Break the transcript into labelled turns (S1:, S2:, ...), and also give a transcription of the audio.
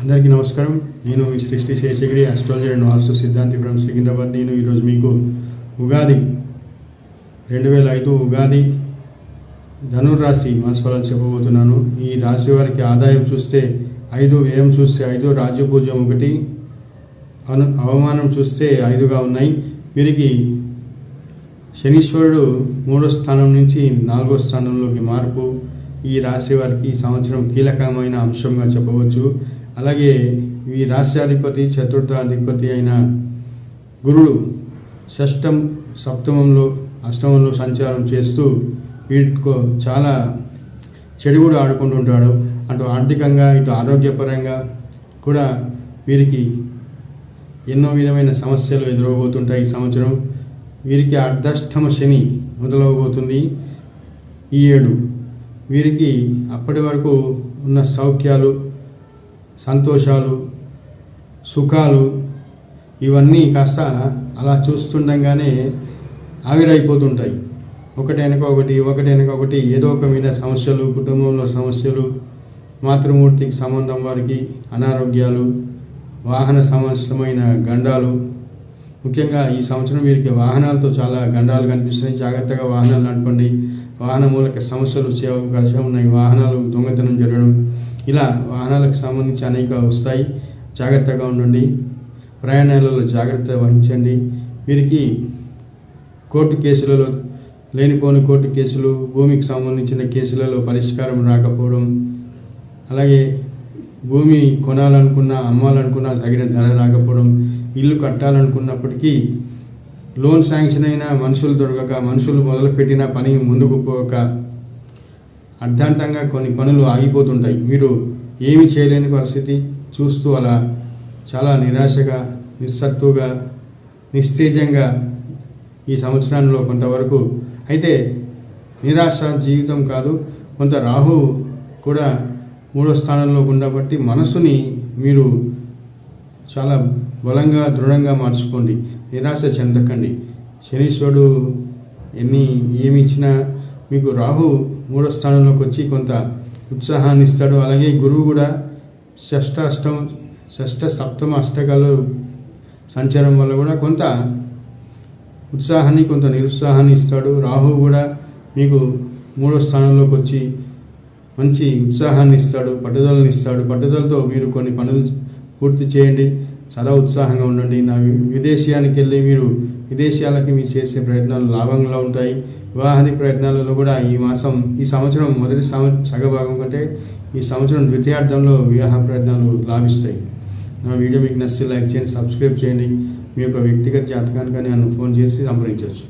S1: అందరికీ నమస్కారం. నేను మీ సృష్టి శేషగిరి అస్ట్రాలజీ అండ్ వాస్తు సిద్ధాంతి ఫ్రమ్ సికింద్రాబాద్ నేను ఈరోజు మీకు ఉగాది రెండు వేల ఐదు ఉగాది ధనుర్రాశి మాసఫలం చెప్పబోతున్నాను. ఈ రాశి వారికి ఆదాయం చూస్తే ఐదు వ్యయం చూస్తే ఐదు రాజ్యపూజ్యం ఒకటి అను అవమానం చూస్తే ఐదుగా ఉన్నాయి. వీరికి శనీశ్వరుడు మూడో స్థానం నుంచి నాలుగో స్థానంలోకి మార్పు. ఈ రాశి వారికి సంవత్సరం కీలకమైన అంశంగా చెప్పవచ్చు. అలాగే ఈ రాశ్యాధిపతి చతుర్థాధిపతి అయిన గురుడు షష్టం సప్తమంలో అష్టమంలో సంచారం చేస్తూ వీటికో చాలా చెడు కూడా ఆడుకుంటుంటాడు అటు ఆర్థికంగా ఇటు ఆరోగ్యపరంగా కూడా వీరికి ఎన్నో విధమైన సమస్యలు ఎదురవబోతుంటాయి ఈ సంవత్సరం. వీరికి అర్ధష్టమ శని మొదలవబోతుంది. ఈ ఏడు వీరికి అప్పటి వరకు ఉన్న సౌఖ్యాలు సంతోషాలు సుఖాలు ఇవన్నీ కాస్త అలా చూస్తుండగానే ఆవిరైపోతుంటాయి. ఒకటి వెనక ఒకటి ఒకటి వెనక ఒకటి ఏదో ఒక మీద సమస్యలు కుటుంబంలో సమస్యలు మాతృమూర్తికి సంబంధం వారికి అనారోగ్యాలు వాహన సమస్యమైన గండాలు. ముఖ్యంగా ఈ సంవత్సరం వీరికి వాహనాలతో చాలా గండాలు కనిపిస్తున్నాయి. జాగ్రత్తగా వాహనాలు నడపండి. వాహన మూలక సమస్యలు వచ్చే అవకాశం ఉన్నాయి. వాహనాలు దొంగతనం జరగడం ఇలా వాహనాలకు సంబంధించి అనేక వస్తాయి. జాగ్రత్తగా ఉండండి. ప్రయాణాలలో జాగ్రత్త వహించండి. వీరికి కోర్టు కేసులలో లేనిపోని కోర్టు కేసులు భూమికి సంబంధించిన కేసులలో పరిష్కారం రాకపోవడం అలాగే భూమి కొనాలనుకున్నా అమ్మాలనుకున్నా తగిన ధర రాకపోవడం ఇల్లు కట్టాలనుకున్నప్పటికీ లోన్ శాంక్షన్ అయిన మనుషులు దొరకక మనుషులు మొదలుపెట్టిన పని ముందుకు పోక అర్ధాంతంగా కొన్ని పనులు ఆగిపోతుంటాయి. మీరు ఏమి చేయలేని పరిస్థితి చూస్తూ అలా చాలా నిరాశగా నిస్సత్తుగా నిస్తేజంగా ఈ సంవత్సరంలో కొంతవరకు. అయితే నిరాశ జీవితం కాదు కొంత రాహు కూడా మూడో స్థానంలో ఉండబట్టి మనసుని మీరు చాలా బలంగా దృఢంగా మార్చుకోండి. నిరాశ చెందకండి. శనీశ్వరుడు ఎన్ని ఏమి ఇచ్చినా మీకు రాహు మూడో స్థానంలోకి వచ్చి కొంత ఉత్సాహాన్ని ఇస్తాడు. అలాగే గురువు కూడా షష్ట అష్టం షష్ట సప్తమ అష్టకాలు సంచారం వల్ల కూడా కొంత ఉత్సాహాన్ని కొంత నిరుత్సాహాన్ని ఇస్తాడు. రాహు కూడా మీకు మూడో స్థానంలోకి వచ్చి మంచి ఉత్సాహాన్ని ఇస్తాడు పట్టుదలని ఇస్తాడు. పట్టుదలతో మీరు కొన్ని పనులు పూర్తి చేయండి. చాలా ఉత్సాహంగా ఉండండి. నా విదేశీయానికి వెళ్ళి మీరు విదేశీయాలకి మీరు చేసే ప్రయత్నాలు లాభంగా ఉంటాయి. వివాహాది ప్రయత్నాలలో కూడా ఈ మాసం ఈ సంవత్సరం మొదటి సంవ సగభాగం కంటే ఈ సంవత్సరం ద్వితీయార్థంలో వివాహ ప్రయత్నాలు లాభిస్తాయి. నా వీడియో మీకు నచ్చితే లైక్ చేయండి సబ్స్క్రైబ్ చేయండి. మీ యొక్క వ్యక్తిగత జాతకానికి నన్ను ఫోన్ చేసి సంప్రదించవచ్చు.